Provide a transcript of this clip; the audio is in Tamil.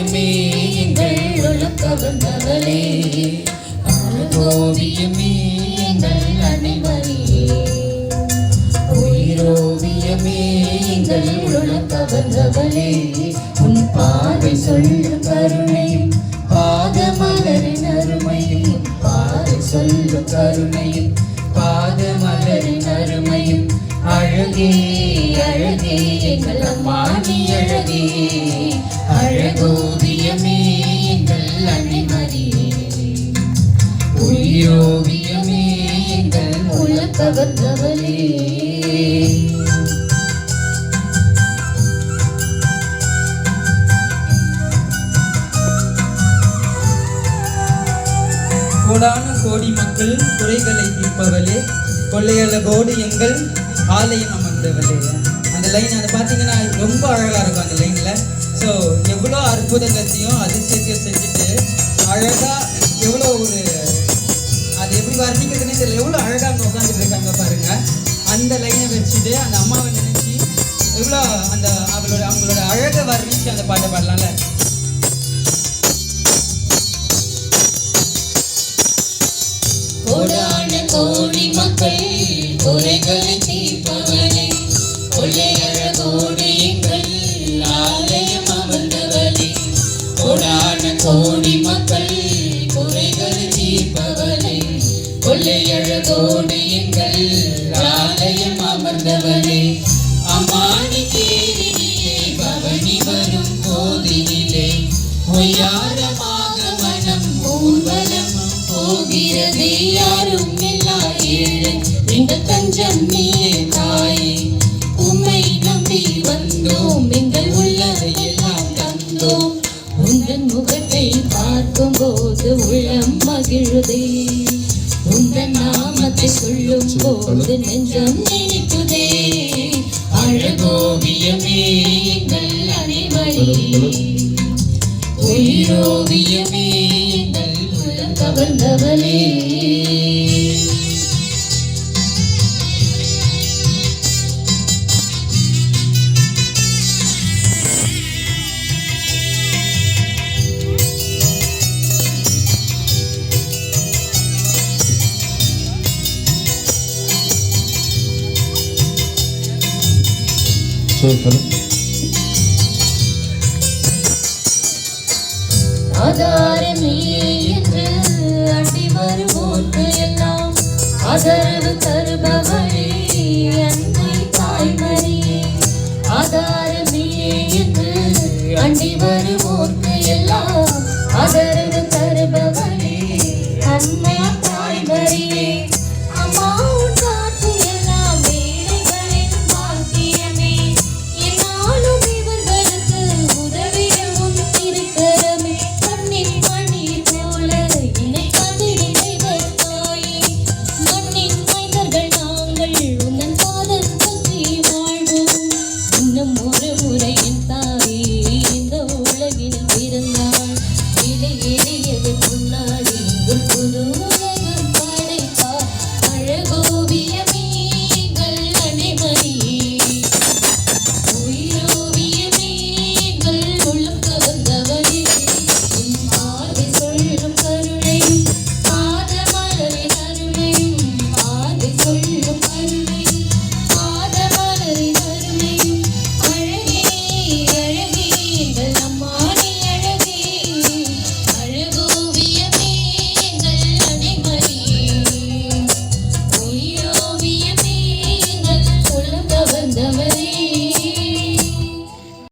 அழகோவியமே எங்கள் உளம் கவர்ந்தவளே அழகோவியமே எங்கள் அனைவரியே உயிரோவியமே எங்கள் உளம் கவர்ந்தவளே உன் பாதை சொல்லும் கருணையும் பாதமலரின் அருமையும் பாதை சொல்லும் கருணையும் பாதமலரின் அருமையும் அழகே அழகே எங்கள் அம்மா நீ அழகே அழகோவியமே எங்கள் அன்னைமரியே உயிரோவியமே எங்கள் கோடான கோடி மக்கள் குறைகளை தீர்ப்பவளே. கொள்ளையழகோடு எங்கள் ஆலயம் அமர்ந்தவளே. அந்த லைன் அதை பார்த்தீங்கன்னா ரொம்ப அழகாக இருக்கும் அந்த லைனில் ஸோ எவ்வளோ அற்புதங்கத்தையும் அதிசயத்தையும் செஞ்சுட்டு அழகாக எவ்வளோ ஒரு அது எப்படி வர்ணிக்கிறதுனே தெரியல. எவ்வளோ அழகாக அங்கே உட்காந்துட்டு இருக்காங்க பாருங்கள் அந்த லைனை வச்சுட்டு அந்த அம்மாவை நினச்சி எவ்வளோ அந்த அவளோட அவங்களோட அழகை வர்ணித்து அந்த பாட்டை பாடலாம்ல? கோடி மக்கள் கொள்ளையழகோடு ஆலயம் அமர்ந்தவளே அம்மானி தேரினிலே பவனி வரும் போதினிலே ஒய்யாரமாக மனம் ஊர்வலம் போகிறது யாரும் இல்லா ஏழை. இந்த தஞ்சம் நீயே தாயே உம்மை நம்பி வந்தோம். எங்கள் உள்ளதை எல்லாம் தந்தோம். உந்தன் முகத்தை பார்க்கும் போது உள்ளம் மகிழுதே. உந்தன் சொல்லும் நெஞ்சம் நினைக்குதே அழகோவியமே எங்கள் அனைவரே. உயிரோவியமே எங்கள் உள்ளம் கவர்ந்தவளே. ஆதாரமே என்று அண்டி வருவோர்க்கு எல்லாம் ஆதரவு தருபவளே அன்னை தாய்மரியே ஆதாரமே என்று அண்டி வருவோர்க்கு எல்லாம் ஆதரவு தருபவளே அன்னை